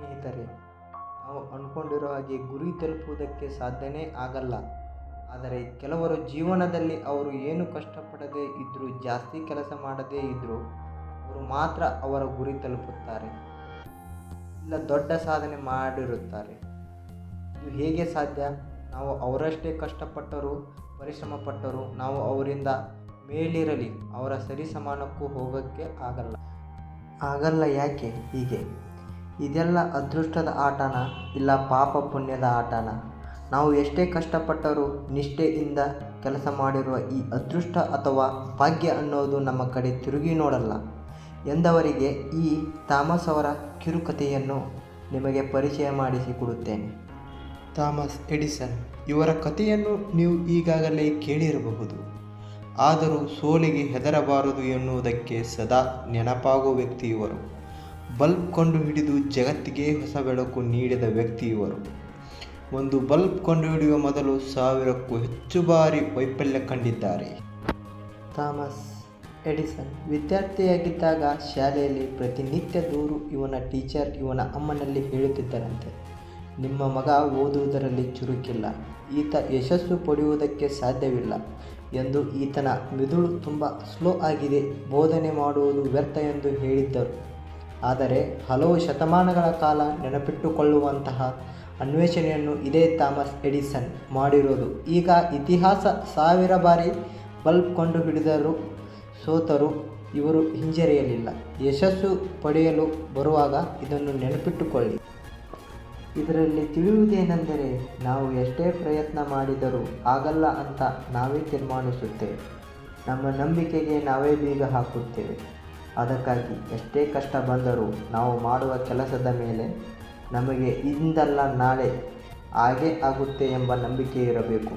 ಸ್ನೇಹಿತರೆ, ನಾವು ಅಂದ್ಕೊಂಡಿರೋ ಹಾಗೆ ಗುರಿ ತಲುಪುವುದಕ್ಕೆ ಸಾಧ್ಯನೇ ಆಗಲ್ಲ. ಆದರೆ ಕೆಲವರು ಜೀವನದಲ್ಲಿ ಅವರು ಏನು ಕಷ್ಟಪಡದೇ ಇದ್ದರೂ ಜಾಸ್ತಿ ಕೆಲಸ ಮಾಡದೇ ಇದ್ದರೂ ಅವರು ಮಾತ್ರ ಅವರ ಗುರಿ ತಲುಪುತ್ತಾರೆ. ಇಲ್ಲ, ದೊಡ್ಡ ಸಾಧನೆ ಮಾಡಿರುತ್ತಾರೆ. ಇದು ಹೇಗೆ ಸಾಧ್ಯ? ನಾವು ಅವರಷ್ಟೇ ಕಷ್ಟಪಟ್ಟರು ಪರಿಶ್ರಮ ಪಟ್ಟರೂ ನಾವು ಅವರಿಂದ ಮೇಲಿರಲಿ, ಅವರ ಸರಿಸಮಾನಕ್ಕೂ ಹೋಗೋಕ್ಕೆ ಆಗಲ್ಲ. ಆಗಲ್ಲ ಯಾಕೆ ಹೀಗೆ? ಇದೆಲ್ಲ ಅದೃಷ್ಟದ ಆಟನ ಇಲ್ಲ ಪಾಪ ಪುಣ್ಯದ ಆಟನ. ನಾವು ಎಷ್ಟೇ ಕಷ್ಟಪಟ್ಟರೂ ನಿಷ್ಠೆಯಿಂದ ಕೆಲಸ ಮಾಡಿರುವ ಈ ಅದೃಷ್ಟ ಅಥವಾ ಭಾಗ್ಯ ಅನ್ನೋದು ನಮ್ಮ ಕಡೆ ತಿರುಗಿ ನೋಡಲ್ಲ. ಎಂದವರಿಗೆ ಈ ಥಾಮಸ್ ಅವರ ಕಿರುಕಥೆಯನ್ನು ನಿಮಗೆ ಪರಿಚಯ ಮಾಡಿಸಿಕೊಡುತ್ತೇನೆ ಥಾಮಸ್ ಎಡಿಸನ್, ಇವರ ಕಥೆಯನ್ನು ನೀವು ಈಗಾಗಲೇ ಕೇಳಿರಬಹುದು. ಆದರೂ ಸೋಲಿಗೆ ಹೆದರಬಾರದು ಎನ್ನುವುದಕ್ಕೆ ಸದಾ ನೆನಪಾಗುವ ವ್ಯಕ್ತಿ ಇವರು ಬಲ್ಬ್ ಕಂಡುಹಿಡಿದು ಜಗತ್ತಿಗೆ ಹೊಸ ಬೆಳಕು ನೀಡಿದ ವ್ಯಕ್ತಿ ಇವರು ಒಂದು ಬಲ್ಬ್ ಕಂಡುಹಿಡಿಯುವ ಮೊದಲು ಸಾವಿರಕ್ಕೂ ಹೆಚ್ಚು ಬಾರಿ ವೈಫಲ್ಯ ಕಂಡಿದ್ದಾರೆ. ಥಾಮಸ್ ಎಡಿಸನ್ ವಿದ್ಯಾರ್ಥಿಯಾಗಿದ್ದಾಗ ಶಾಲೆಯಲ್ಲಿ ಪ್ರತಿನಿತ್ಯ ದೂರು ಇವನ ಟೀಚರ್ ಇವನ ಅಮ್ಮನಲ್ಲಿ ಹೇಳುತ್ತಿದ್ದರಂತೆ. ನಿಮ್ಮ ಮಗ ಓದುವುದರಲ್ಲಿ ಚುರುಕಿಲ್ಲ. ಈತ ಯಶಸ್ಸು ಪಡೆಯುವುದಕ್ಕೆ ಸಾಧ್ಯವಿಲ್ಲ ಎಂದು ಈತನ ಮಿದುಳು ತುಂಬ ಸ್ಲೋ ಆಗಿದೆ. ಬೋಧನೆ ಮಾಡುವುದು ವ್ಯರ್ಥ ಎಂದು ಹೇಳಿದ್ದರು. ಆದರೆ ಹಲವು ಶತಮಾನಗಳ ಕಾಲ ನೆನಪಿಟ್ಟುಕೊಳ್ಳುವಂತಹ ಅನ್ವೇಷಣೆಯನ್ನು ಇದೇ ಥಾಮಸ್ ಎಡಿಸನ್ ಮಾಡಿರೋದು. ಈಗ ಇತಿಹಾಸ ಸಾವಿರ ಬಾರಿ ಬಲ್ಬ್ ಕಂಡುಹಿಡಿದರೂ ಸೋತರು ಇವರು ಹಿಂಜರಿಯಲಿಲ್ಲ. ಯಶಸ್ಸು ಪಡೆಯಲು ಬರುವಾಗ ಇದನ್ನು ನೆನಪಿಟ್ಟುಕೊಳ್ಳಿ. ಇದರಲ್ಲಿ ತಿಳಿಯುವುದೇನೆಂದರೆ ನಾವು ಎಷ್ಟೇ ಪ್ರಯತ್ನ ಮಾಡಿದರೂ ಆಗಲ್ಲ ಅಂತ ನಾವೇ ತೀರ್ಮಾನಿಸುತ್ತೇವೆ. ನಮ್ಮ ನಂಬಿಕೆಗೆ ನಾವೇ ಬೀಗ ಹಾಕುತ್ತೇವೆ. ಅದಕ್ಕಾಗಿ ಎಷ್ಟೇ ಕಷ್ಟ ಬಂದರೂ ನಾವು ಮಾಡುವ ಕೆಲಸದ ಮೇಲೆ ನಮಗೆ ಇಂದಲ್ಲ ನಾಳೆ ಹಾಗೇ ಆಗುತ್ತೆ ಎಂಬ ನಂಬಿಕೆ ಇರಬೇಕು